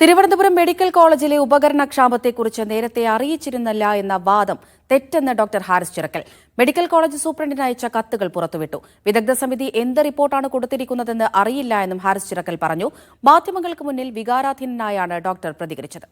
Thiruvananthapuram medical കോളേജിലെ ഉപകരണക്ഷാമത്തെക്കുറിച്ച് നേരത്തെ അറിയിച്ചിരുന്നില്ല എന്ന വാദം തെറ്റെന്ന് doctor Haris Chirakkal. Medical college സൂപ്രണ്ടിന് അയച്ച കത്തുകൾ പുറത്തുവിട്ടു. വിദഗ്ധ സമിതി എന്ത് റിപ്പോർട്ടാണ് കൊടുത്തിരിക്കുന്നതെന്ന് അറിയില്ല എന്നും ഹാരിസ് ചിറക്കൽ പറഞ്ഞു. മാധ്യമങ്ങൾക്ക് മുന്നിൽ വികാരാധീനനായാണ് ഡോക്ടർ പ്രതികരിച്ചത്.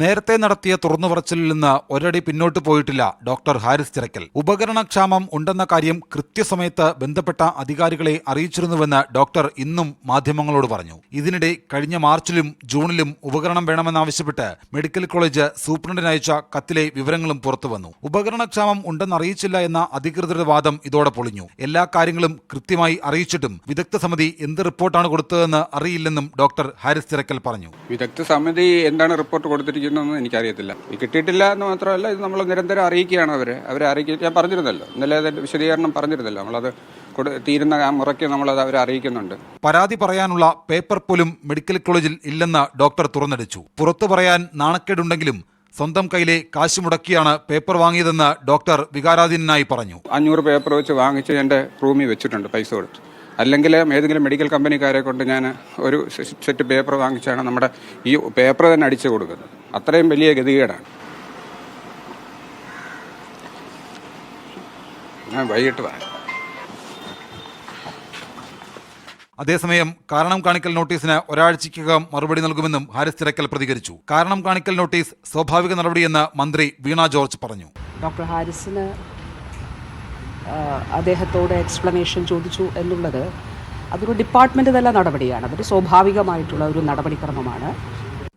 നേരത്തെ നടത്തിയ തുറന്നുപറച്ചിലിൽ നിന്ന് ഒരടി പിന്നോട്ട് പോയിട്ടില്ല ഡോക്ടർ ഹാരിസ് ചിറക്കൽ ഉപകരണക്ഷാമം ഉണ്ടെന്ന കാര്യം കൃത്യസമയത്ത് ബന്ധപ്പെട്ട അധികാരികളെ അറിയിച്ചിരുന്നുവെന്ന് ഡോക്ടർ ഇന്നും മാധ്യമങ്ങളോട് പറഞ്ഞു. ഇതിനിടെ കഴിഞ്ഞ മാർച്ചിലും ജൂണിലും ഉപകരണം വേണമെന്നാവശ്യപ്പെട്ട് മെഡിക്കൽ കോളേജ് സൂപ്രണ്ടിന് അയച്ച കത്തിലെ വിവരങ്ങളും പുറത്തുവന്നു ഉപകരണക്ഷാമം ഉണ്ടെന്ന് അറിയിച്ചില്ല എന്ന അധികൃതരുടെ വാദം ഇതോടെ പൊളിഞ്ഞു. എല്ലാ കാര്യങ്ങളും കൃത്യമായി അറിയിച്ചിട്ടും വിദഗ്ധ സമിതി എന്ത് റിപ്പോർട്ടാണ് കൊടുത്തതെന്ന് അറിയില്ലെന്നും ഡോക്ടർ ഹാരിസ് ചിറക്കൽ പറഞ്ഞു. വിദഗ്ധ സമിതി എന്താണ് റിപ്പോർട്ട് കൊടുത്തിരിക്കുന്നതെന്ന് എനിക്കറിയത്തില്ല. കിട്ടിയിട്ടില്ല എന്ന് മാത്രമല്ല ഇത് നമ്മൾ നിരന്തരം അറിയിക്കുകയാണ് അവരെ. അവരെ അറിയിക്കുക ഞാൻ പറഞ്ഞിരുന്നല്ലോ. ഇന്നലെ അത് വിശദീകരണം പറഞ്ഞിരുന്നല്ലോ. നമ്മളത് തീരുന്ന ആ മുറയ്ക്ക് നമ്മളത് അവരെ അറിയിക്കുന്നുണ്ട്. പരാതി പറയാനുള്ള പേപ്പർ പോലും മെഡിക്കൽ കോളേജിൽ ഇല്ലെന്ന് ഡോക്ടർ തുറന്നടിച്ചു. പുറത്തു പറയാൻ നാണക്കേടുണ്ടെങ്കിലും സ്വന്തം കയ്യിലെ കാശ് മുടക്കിയാണ് പേപ്പർ വാങ്ങിയതെന്ന് ഡോക്ടർ വികാരാധീനായി പറഞ്ഞു. അഞ്ഞൂറ് പേപ്പർ വെച്ച് വാങ്ങിച്ച് എന്റെ റൂമിൽ വെച്ചിട്ടുണ്ട് പൈസ കൊടുത്ത്. അല്ലെങ്കിൽ ഏതെങ്കിലും മെഡിക്കൽ കമ്പനിക്കാരെ കൊണ്ട് ഞാൻ ഒരു സെറ്റ് പേപ്പർ വാങ്ങിച്ചാണ് നമ്മുടെ ഈ പേപ്പർ തന്നെ അടിച്ചു കൊടുക്കുന്നത്. അത്രയും വലിയ ഗതികേടാണ്. ഞാൻ വൈകിട്ട് വരാം. അതേസമയം കാരണം കാണിക്കൽ നോട്ടീസിന് ഒരാഴ്ചയ്ക്കകം മറുപടി നൽകുമെന്നും ഹാരിസ് തിരക്കൽ പ്രതികരിച്ചു. കാരണം കാണിക്കൽ നോട്ടീസ് സ്വാഭാവിക നടപടിയെന്ന് മന്ത്രി വീണ ജോർജ് പറഞ്ഞു. ഡോക്ടർ ഹാരിസിന് അദ്ദേഹത്തോട് എക്സ്പ്ലനേഷൻ ചോദിച്ചു എന്നുള്ളത് അതൊരു ഡിപ്പാർട്ട്മെന്റ് തല നടപടിയാണ്. അതൊരു സ്വാഭാവികമായിട്ടുള്ള ഒരു നടപടിക്രമമാണ്.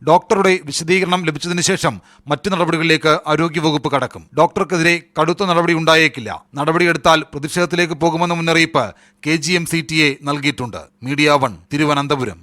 ഡോക്ടറുടെ വിശദീകരണം ലഭിച്ചതിന് ശേഷം മറ്റു നടപടികളിലേക്ക് ആരോഗ്യവകുപ്പ് കടക്കും. ഡോക്ടർക്കെതിരെ കടുത്ത നടപടി ഉണ്ടായേക്കില്ല. നടപടിയെടുത്താൽ പ്രതിഷേധത്തിലേക്ക് പോകുമെന്ന മുന്നറിയിപ്പ് K G M C T A നൽകിയിട്ടുണ്ട്. Media one Thiruvananthapuram.